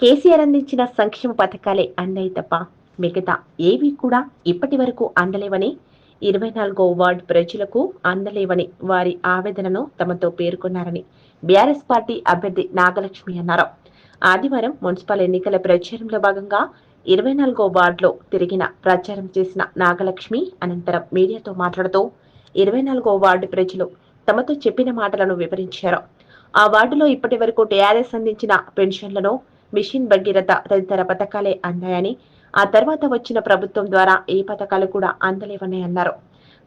కేసీఆర్ అందించిన సంక్షేమ పథకాలే అందాయి తప్ప మిగతా ఏవి కూడా ఇప్పటి వరకు అందలేవని ఇరవై నాలుగో వార్డు ప్రజలకు అందలేవని వారి ఆవేదనను తమతో పేర్కొన్నారని బీఆర్ఎస్ పార్టీ అభ్యర్థి నాగలక్ష్మి అన్నారు. ఆదివారం మున్సిపల్ ఎన్నికల ప్రచారంలో భాగంగా ఇరవై నాలుగో వార్డులో తిరిగిన ప్రచారం చేసిన నాగలక్ష్మి అనంతరం మీడియాతో మాట్లాడుతూ ఇరవై నాలుగో వార్డు ప్రజలు తమతో చెప్పిన మాటలను వివరించారు. ఆ వార్డులో ఇప్పటి వరకు టీఆర్ఎస్ అందించిన పెన్షన్లను మిషన్ భగీరథ తదితర పథకాలే అందాయని ఆ తర్వాత వచ్చిన ప్రభుత్వం ద్వారా ఏ పథకాలు కూడా అందలేవని అన్నారు.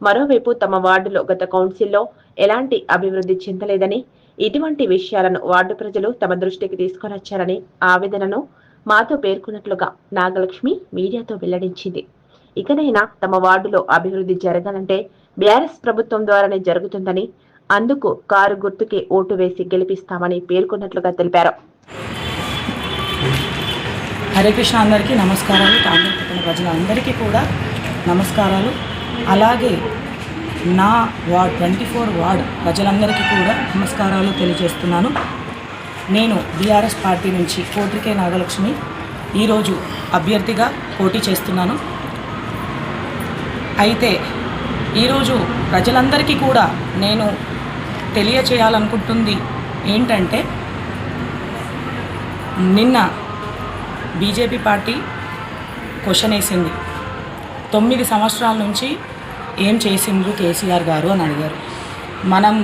మరోవైపు తమ వార్డులో గత కౌన్సిల్లో ఎలాంటి అభివృద్ధి చెందలేదని ఇటువంటి విషయాలను వార్డు ప్రజలు తమ దృష్టికి తీసుకొనొచ్చారని ఆవేదనను మాతో పేర్కొన్నట్లుగా నాగలక్ష్మి మీడియాతో వెల్లడించింది. ఇకనైనా తమ వార్డులో అభివృద్ధి జరగాలంటే బీఆర్ఎస్ ప్రభుత్వం ద్వారానే జరుగుతుందని అందుకు కారు గుర్తుకే ఓటు వేసి గెలిపిస్తామని పేర్కొన్నట్లుగా తెలిపారు. హరే కృష్ణ అందరికీ నమస్కారాలు. తాండూరు పట్టణ ప్రజలందరికీ కూడా నమస్కారాలు. అలాగే నా వార్డ్ ట్వంటీ ఫోర్ వార్డ్ ప్రజలందరికీ కూడా నమస్కారాలు తెలియజేస్తున్నాను. నేను బీఆర్ఎస్ పార్టీ నుంచి కోటికే నాగలక్ష్మి ఈరోజు అభ్యర్థిగా పోటీ చేస్తున్నాను. అయితే ఈరోజు ప్రజలందరికీ కూడా నేను తెలియచేయాలనుకుంటుంది ఏంటంటే నిన్న బీజేపీ పార్టీ క్వశ్చన్ వేసింది. తొమ్మిది సంవత్సరాల నుంచి ఏం చేసిండ్రు కేసీఆర్ గారు అని అడిగారు. మనం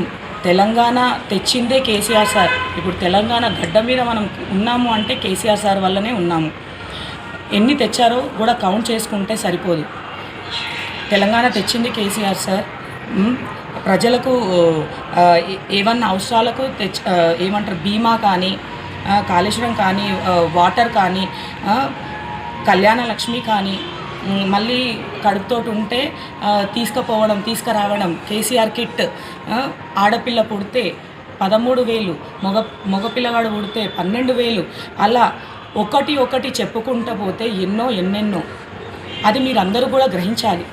తెలంగాణ తెచ్చిందే కేసీఆర్ సార్. ఇప్పుడు తెలంగాణ గడ్డ మీద మనం ఉన్నాము అంటే కేసీఆర్ సార్ వల్లనే ఉన్నాము. ఎన్ని తెచ్చారో కూడా కౌంట్ చేసుకుంటే సరిపోదు. తెలంగాణ తెచ్చింది కేసీఆర్ సార్. ప్రజలకు ఏమన్నా అవసరాలకు తెచ్చ ఏమంటారు బీమా కానీ కాళేశ్వరం కానీ వాటర్ కానీ కళ్యాణ లక్ష్మి కానీ మళ్ళీ కడుపుతోటి ఉంటే తీసుకుపోవడం తీసుకురావడం కేసీఆర్ కిట్ ఆడపిల్ల పుడితే పదమూడు వేలు మగ మగపిల్లగాడు పుడితే పన్నెండు వేలు అలా ఒకటి ఒకటి చెప్పుకుంటూ పోతే ఎన్నో ఎన్నెన్నో. అది మీరందరూ కూడా గ్రహించాలి.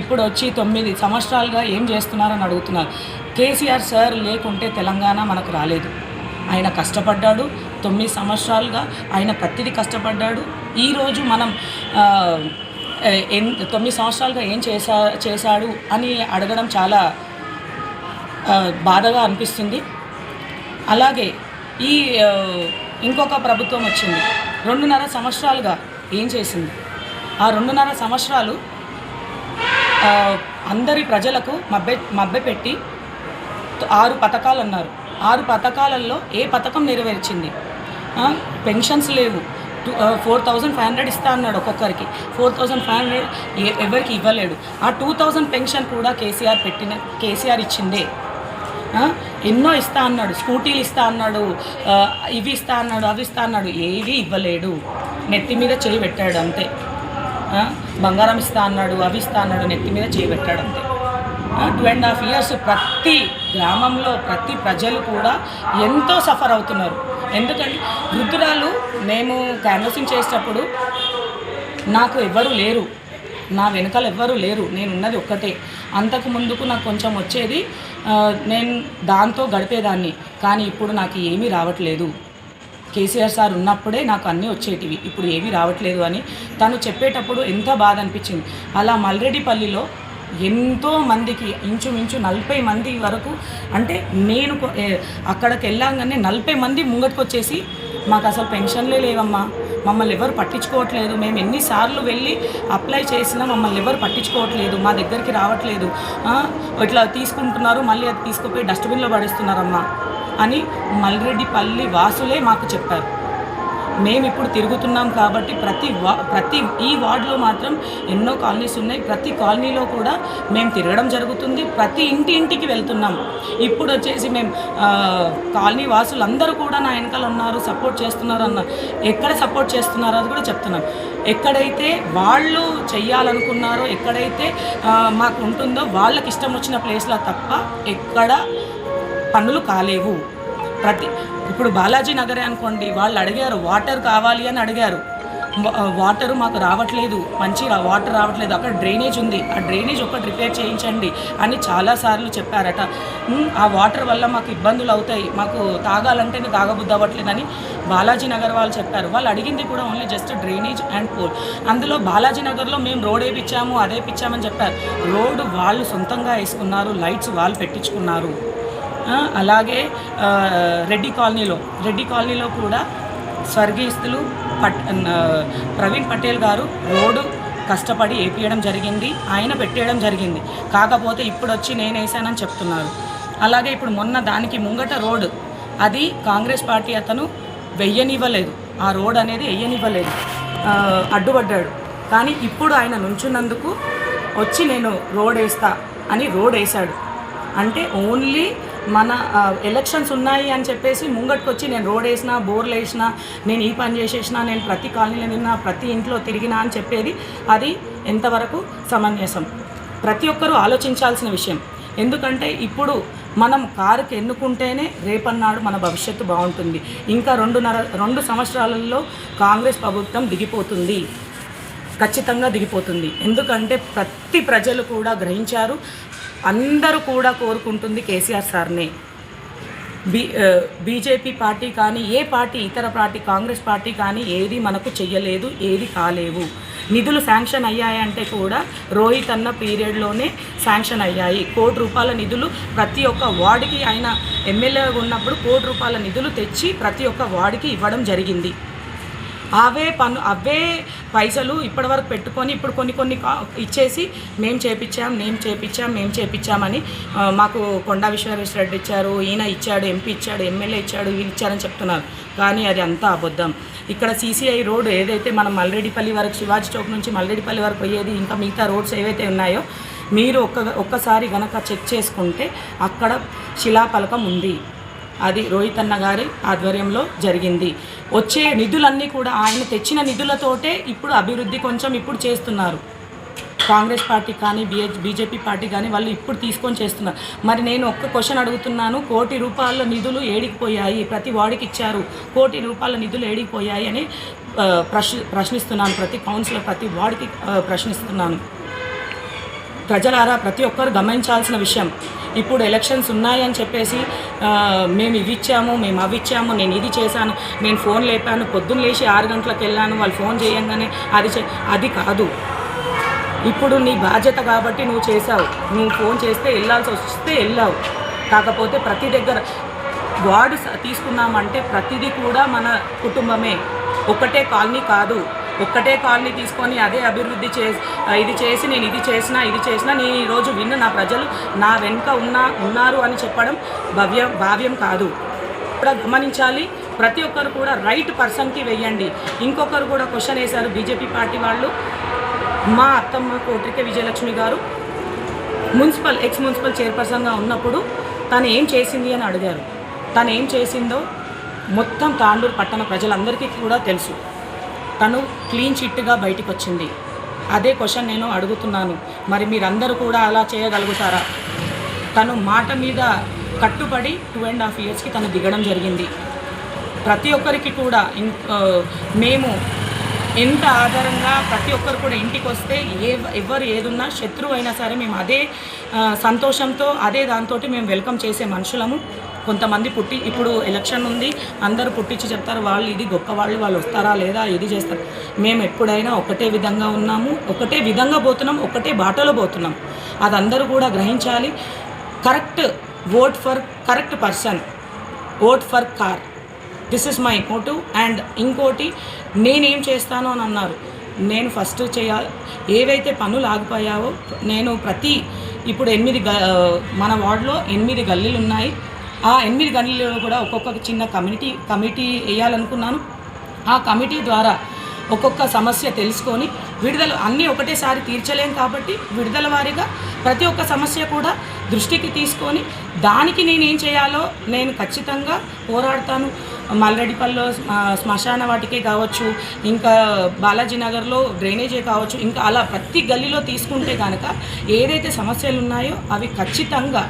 ఇప్పుడు వచ్చి తొమ్మిది సంవత్సరాలుగా ఏం చేస్తున్నారని అడుగుతున్నారు. కేసీఆర్ సార్ లేకుంటే తెలంగాణ మనకు రాలేదు. ఆయన కష్టపడ్డాడు తొమ్మిది సంవత్సరాలుగా ఆయన ప్రతిదీ కష్టపడ్డాడు. ఈరోజు మనం తొమ్మిది సంవత్సరాలుగా ఏం చేశా చేశాడు అని అడగడం చాలా బాధగా అనిపిస్తుంది. అలాగే ఈ ఇంకొక ప్రభుత్వం వచ్చింది. రెండున్నర సంవత్సరాలుగా ఏం చేసింది? ఆ రెండున్నర సంవత్సరాలు అందరి ప్రజలకు మబ్బె మబ్బెపెట్టి ఆరు పథకాలు అన్నారు. ఆరు పథకాలలో ఏ పథకం నెరవేర్చింది? పెన్షన్స్ లేవు. Two four thousand five hundred ఇస్తా అన్నాడు ఒక్కొక్కరికి. ఫోర్ థౌజండ్ ఫైవ్ హండ్రెడ్ ఎవరికి ఇవ్వలేడు. ఆ టూ థౌజండ్ పెన్షన్ కూడా కేసీఆర్ పెట్టిన కేసీఆర్ ఇచ్చిందే. ఎన్నో ఇస్తా అన్నాడు. స్కూటీలు ఇస్తా అన్నాడు ఇవి ఇస్తా అన్నాడు అవి ఇస్తా అన్నాడు. ఏవి ఇవ్వలేడు. నెత్తి మీద చేయి పెట్టాడు అంతే. బంగారం ఇస్తా అన్నాడు అవి ఇస్తా అన్నాడు. నెత్తి మీద చేయి పెట్టాడు అంతే. టూ అండ్ హాఫ్ ఇయర్స్ ప్రతి గ్రామంలో ప్రతి ప్రజలు కూడా ఎంతో సఫర్ అవుతున్నారు. ఎందుకంటే వృద్ధురాలు మేము క్యాన్వసింగ్ చేసేటప్పుడు నాకు ఎవరు లేరు. నా వెనకాల ఎవ్వరు లేరు. నేను ఉన్నది ఒక్కటే. అంతకు ముందుకు నాకు కొంచెం వచ్చేది నేను దాంతో గడిపేదాన్ని. కానీ ఇప్పుడు నాకు ఏమీ రావట్లేదు. కేసీఆర్ సార్ ఉన్నప్పుడే నాకు అన్నీ వచ్చేటివి. ఇప్పుడు ఏమీ రావట్లేదు అని తను చెప్పేటప్పుడు ఎంత బాధ అనిపించింది. అలా మల్రెడ్డిపల్లిలో ఎంతో మందికి ఇంచుమించు నలభై మంది వరకు అంటే నేను అక్కడికి వెళ్ళాగానే నలభై మంది ముంగటికి వచ్చేసి మాకు అసలు పెన్షన్లే లేవమ్మా. మమ్మల్ని ఎవరు పట్టించుకోవట్లేదు. మేము ఎన్నిసార్లు వెళ్ళి అప్లై చేసినా మమ్మల్ని ఎవరు పట్టించుకోవట్లేదు. మా దగ్గరికి రావట్లేదు. ఇట్లా తీసుకుంటున్నారు. మళ్ళీ అది తీసుకుపోయి డస్ట్బిన్లో పడేస్తున్నారమ్మా. అని మల్రెడ్డిపల్లి వాసులే మాకు చెప్పారు. మేము ఇప్పుడు తిరుగుతున్నాం కాబట్టి ప్రతి వా ప్రతి ఈ వార్డులో మాత్రం ఎన్నో కాలనీస్ ఉన్నాయి. ప్రతి కాలనీలో కూడా మేము తిరగడం జరుగుతుంది. ప్రతి ఇంటి ఇంటికి వెళ్తున్నాం. ఇప్పుడు వచ్చేసి మేము కాలనీ వాసులందరూ కూడా నా వెనకాల ఉన్నారు సపోర్ట్ చేస్తున్నారు అన్న ఎక్కడ సపోర్ట్ చేస్తున్నారో అది కూడా చెప్తున్నాం. ఎక్కడైతే వాళ్ళు చెయ్యాలనుకున్నారో ఎక్కడైతే మాకు ఉంటుందో వాళ్ళకి ఇష్టం వచ్చిన ప్లేస్లో తప్ప ఎక్కడ పనులు కాలేవు. ప్రతి ఇప్పుడు బాలాజీ నగరే అనుకోండి వాళ్ళు అడిగారు వాటర్ కావాలి అని అడిగారు. వాటర్ మాకు రావట్లేదు మంచి వాటర్ రావట్లేదు అక్కడ డ్రైనేజ్ ఉంది ఆ డ్రైనేజ్ ఒకటి రిపేర్ చేయించండి అని చాలాసార్లు చెప్పారట. ఆ వాటర్ వల్ల మాకు ఇబ్బందులు అవుతాయి మాకు తాగాలంటేనే తాగబుద్ధి అవ్వట్లేదని బాలాజీ నగర్ వాళ్ళు చెప్పారు. వాళ్ళు అడిగింది కూడా only just drainage and pole. అందులో బాలాజీ నగర్లో మేము రోడ్ వేపించాము అదే పిచ్చామని చెప్పారు. రోడ్డు వాళ్ళు సొంతంగా వేసుకున్నారు లైట్స్ వాళ్ళు పెట్టించుకున్నారు. అలాగే రెడ్డి కాలనీలో రెడ్డి కాలనీలో కూడా స్వర్గీస్తులు పట్ ప్రవీణ్ పటేల్ గారు రోడ్డు కష్టపడి వేపియడం జరిగింది ఆయన పెట్టేయడం జరిగింది. కాకపోతే ఇప్పుడు వచ్చి నేను వేసానని చెప్తున్నారు. అలాగే ఇప్పుడు మొన్న దానికి ముంగట రోడ్ అది కాంగ్రెస్ పార్టీ అతను వెయ్యనివ్వలేదు. ఆ రోడ్ అనేది వెయ్యనివ్వలేదు అడ్డుపడ్డాడు. కానీ ఇప్పుడు ఆయన నుంచున్నందుకు వచ్చి నేను రోడ్ వేస్తా అని రోడ్ వేశాడు అంటే ఓన్లీ మన ఎలక్షన్స్ ఉన్నాయి అని చెప్పేసి ముంగట్కొచ్చి నేను రోడ్ వేసినా బోర్లు వేసినా నేను ఈ పని చేసేసిన నేను ప్రతి కాలనీలో నిన్న ప్రతి ఇంట్లో తిరిగినా అని చెప్పేది అది ఎంతవరకు సమంజసం. ప్రతి ఒక్కరూ ఆలోచించాల్సిన విషయం. ఎందుకంటే ఇప్పుడు మనం కారుకి ఎన్నుకుంటేనే రేపన్నాడు మన భవిష్యత్తు బాగుంటుంది. ఇంకా రెండున్నర రెండు సంవత్సరాలలో కాంగ్రెస్ ప్రభుత్వం దిగిపోతుంది. ఖచ్చితంగా దిగిపోతుంది. ఎందుకంటే ప్రతి ప్రజలు కూడా గ్రహించారు అందరూ కూడా కోరుకుంటుంది కేసీఆర్ సార్నే. బీ బీజేపీ పార్టీ కానీ ఏ పార్టీ ఇతర పార్టీ కాంగ్రెస్ పార్టీ కానీ ఏది మనకు చెయ్యలేదు ఏది కాలేవు. నిధులు శాంక్షన్ అయ్యాయంటే కూడా రోహిత్ అన్న పీరియడ్లోనే శాంక్షన్ అయ్యాయి. కోటి రూపాయల నిధులు ప్రతి ఒక్క వార్డుకి ఆయన ఎమ్మెల్యేగా ఉన్నప్పుడు కోటి రూపాయల నిధులు తెచ్చి ప్రతి ఒక్క వార్డుకి ఇవ్వడం జరిగింది. అవే పన్ను అవే పైసలు ఇప్పటివరకు పెట్టుకొని ఇప్పుడు కొన్ని కొన్ని ఇచ్చేసి మేము చేపించాం మేము చేపించాం మేము చేపించామని మాకు కొండా విశ్వేశ్వర రెడ్డి ఇచ్చారు ఈయన ఇచ్చాడు ఎంపీ ఇచ్చాడు ఎమ్మెల్యే ఇచ్చాడు వీళ్ళు ఇచ్చారని చెప్తున్నారు. కానీ అది అంతా అబద్ధం. ఇక్కడ సీసీఐ రోడ్ ఏదైతే మనం మల్రెడ్డిపల్లి వరకు శివాజీ చౌక్ నుంచి మల్రెడ్డిపల్లి వరకు పోయేది ఇంకా మిగతా రోడ్స్ ఏవైతే ఉన్నాయో మీరు ఒక్క ఒక్కసారి గనక చెక్ చేసుకుంటే అక్కడ శిలాఫలకం ఉంది. అది రోహిత్ అన్న గారి ఆధ్వర్యంలో జరిగింది. వచ్చే నిధులన్నీ కూడా ఆయన తెచ్చిన నిధులతోటే ఇప్పుడు అభివృద్ధి కొంచెం ఇప్పుడు చేస్తున్నారు. కాంగ్రెస్ పార్టీ కానీ బిహెచ్ బీజేపీ పార్టీ కానీ వాళ్ళు ఇప్పుడు తీసుకొని చేస్తున్నారు. మరి నేను ఒక్క క్వశ్చన్ అడుగుతున్నాను. కోటి రూపాయల నిధులు ఏడికిపోయాయి. ప్రతి వాడికి ఇచ్చారు. కోటి రూపాయల నిధులు ఏడికిపోయాయి అని ప్రశ్ ప్రశ్న ప్రశ్నిస్తున్నాను. ప్రతి కౌన్సిలర్ ప్రతి వాడికి ప్రశ్నిస్తున్నాను. ప్రజలారా ప్రతి ఒక్కరు గమనించాల్సిన విషయం. ఇప్పుడు ఎలక్షన్స్ ఉన్నాయని చెప్పేసి మేము ఇవి ఇచ్చాము మేము అవి ఇచ్చాము నేను ఇది చేశాను నేను ఫోన్ లేపాను పొద్దున్న లేచి ఆరు గంటలకు వెళ్ళాను వాళ్ళు ఫోన్ చేయంగానే అది అది కాదు. ఇప్పుడు నీ బాధ్యత కాబట్టి నువ్వు చేసావు నువ్వు ఫోన్ చేస్తే వెళ్ళాల్సి వస్తే వెళ్ళావు. కాకపోతే ప్రతి దగ్గర వార్డు తీసుకున్నామంటే ప్రతిదీ కూడా మన కుటుంబమే. ఒకటే కాలనీ కాదు. ఒక్కటే కాలనీ తీసుకొని అదే అభివృద్ధి చే ఇది చేసి నేను ఇది చేసినా ఇది చేసినా నేను ఈరోజు విన్ను నా ప్రజలు నా వెనుక ఉన్నా ఉన్నారు అని చెప్పడం భవ్యం భావ్యం కాదు. కూడా గమనించాలి ప్రతి ఒక్కరు కూడా రైట్ పర్సన్కి వెయ్యండి. ఇంకొకరు కూడా క్వశ్చన్ వేశారు బీజేపీ పార్టీ వాళ్ళు. మా అత్తమ్మ కోట్రిక విజయలక్ష్మి గారు మున్సిపల్ ఎక్స్ మున్సిపల్ చైర్పర్సన్గా ఉన్నప్పుడు తను ఏం చేసింది అని అడిగారు. తను ఏం చేసిందో మొత్తం తాండూరు పట్టణ ప్రజలందరికీ కూడా తెలుసు. తను క్లీన్ చిట్గా బయటికి వచ్చింది అదే క్వశ్చన్ నేను అడుగుతున్నాను. మరి మీరందరూ కూడా అలా చేయగలుగుతారా? తను మాట మీద కట్టుబడి టూ అండ్ హాఫ్ ఇయర్స్కి తను దిగడం జరిగింది. ప్రతి ఒక్కరికి కూడా మేము ఎంత ఆధారంగా ప్రతి ఒక్కరు కూడా ఇంటికి వస్తే ఏ ఎవరు ఏదున్నా శత్రువు అయినా సరే మేము అదే సంతోషంతో అదే దాంతో మేము వెల్కమ్ చేసే మనుషులము. కొంతమంది పుట్టి ఇప్పుడు ఎలక్షన్ ఉంది అందరూ పుట్టించి చెప్తారు వాళ్ళు ఇది గొప్ప వాళ్ళు వాళ్ళు వస్తారా లేదా ఇది చేస్తారు. మేము ఎప్పుడైనా ఒకటే విధంగా ఉన్నాము ఒకటే విధంగా పోతున్నాం ఒకటే బాటలో పోతున్నాం. అది అందరూ కూడా గ్రహించాలి. Correct vote for correct person vote for car this is my motive and ఇంకోటి నేనేం చేస్తాను అని అన్నారు. నేను ఫస్ట్ చేయాలి. ఏవైతే పనులు ఆగిపోయావో నేను ప్రతి ఇప్పుడు ఎనిమిది గ మన వార్డులో ఎనిమిది గల్లీలు ఉన్నాయి. ఆ ఎనిమిది గనులలో కూడా ఒక్కొక్క చిన్న కమిటీ కమిటీ వేయాలనుకున్నాను. ఆ కమిటీ ద్వారా ఒక్కొక్క సమస్య తెలుసుకొని విడుదల అన్నీ ఒకటేసారి తీర్చలేం కాబట్టి విడుదల వారీగా ప్రతి ఒక్క సమస్య కూడా దృష్టికి తీసుకొని దానికి నేను ఏం చేయాలో నేను ఖచ్చితంగా పోరాడతాను. మల్రెడ్డిపల్లిలో శ్మశాన వాటికే కావచ్చు ఇంకా బాలాజీ నగర్లో డ్రైనేజే కావచ్చు ఇంకా అలా ప్రతి గల్లీలో తీసుకుంటే కనుక ఏదైతే సమస్యలు ఉన్నాయో అవి ఖచ్చితంగా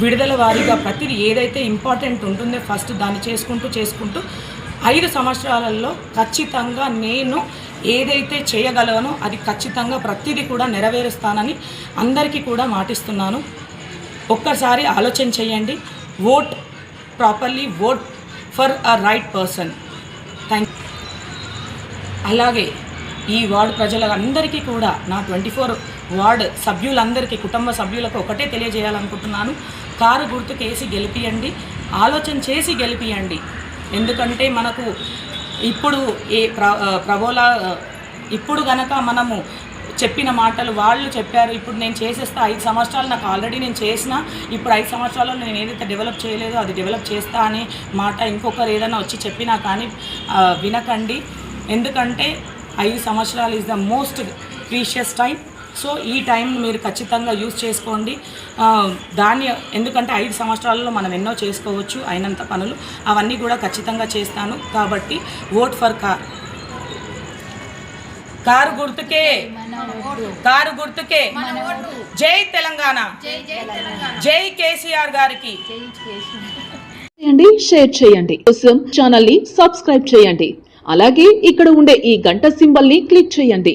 విడుదల వారీగా ప్రతిదీ ఏదైతే ఇంపార్టెంట్ ఉంటుందో ఫస్ట్ దాన్ని చేసుకుంటూ చేసుకుంటూ ఐదు సంవత్సరాలలో ఖచ్చితంగా నేను ఏదైతే చేయగలనో అది ఖచ్చితంగా ప్రతిదీ కూడా నెరవేరుస్తానని అందరికీ కూడా మాటిస్తున్నాను. ఒక్కసారి ఆలోచన చేయండి. Vote properly vote for a right person thank అలాగే ఈ వార్డు ప్రజలందరికీ కూడా నా ట్వంటీ ఫోర్ వార్డ్ సభ్యులందరికీ కుటుంబ సభ్యులకు ఒకటే తెలియజేయాలనుకుంటున్నాను. కారు గుర్తుకేసి గెలిపియండి ఆలోచన చేసి గెలిపియండి. ఎందుకంటే మనకు ఇప్పుడు ఏ ప్ర ప్రబోలా ఇప్పుడు గనక మనము చెప్పిన మాటలు వాళ్ళు చెప్పారు ఇప్పుడు నేను చేసేస్తా ఐదు సంవత్సరాలు నాకు ఆల్రెడీ నేను చేసిన ఇప్పుడు ఐదు సంవత్సరాల్లో నేను ఏదైతే డెవలప్ చేయలేదో అది డెవలప్ చేస్తా అనే మాట ఇంకొకరు ఏదైనా వచ్చి చెప్పినా కానీ వినకండి. ఎందుకంటే ఐదు సంవత్సరాలు is the most precious time so ఈ టైం మీరు ఖచ్చితంగా యూజ్ చేసుకోండి. దాన్ని ఎందుకంటే ఐదు సంవత్సరాలలో మనం ఎన్నో చేసుకోవచ్చు అయినంత పనులు. అవన్నీ కూడా ఖచ్చితంగా చేస్తాను. కాబట్టి ఓట్ ఫర్ కార్. కారు గుర్తుకే. కారు గుర్తుకే. జై తెలంగాణ. జై కేసీఆర్ గారికి. చేయండి షేర్ చేయండి. కోసం ఛానల్ని సబ్స్క్రైబ్ చేయండి. అలాగే ఇక్కడ ఉండే ఈ గంట సింబల్ని క్లిక్ చేయండి.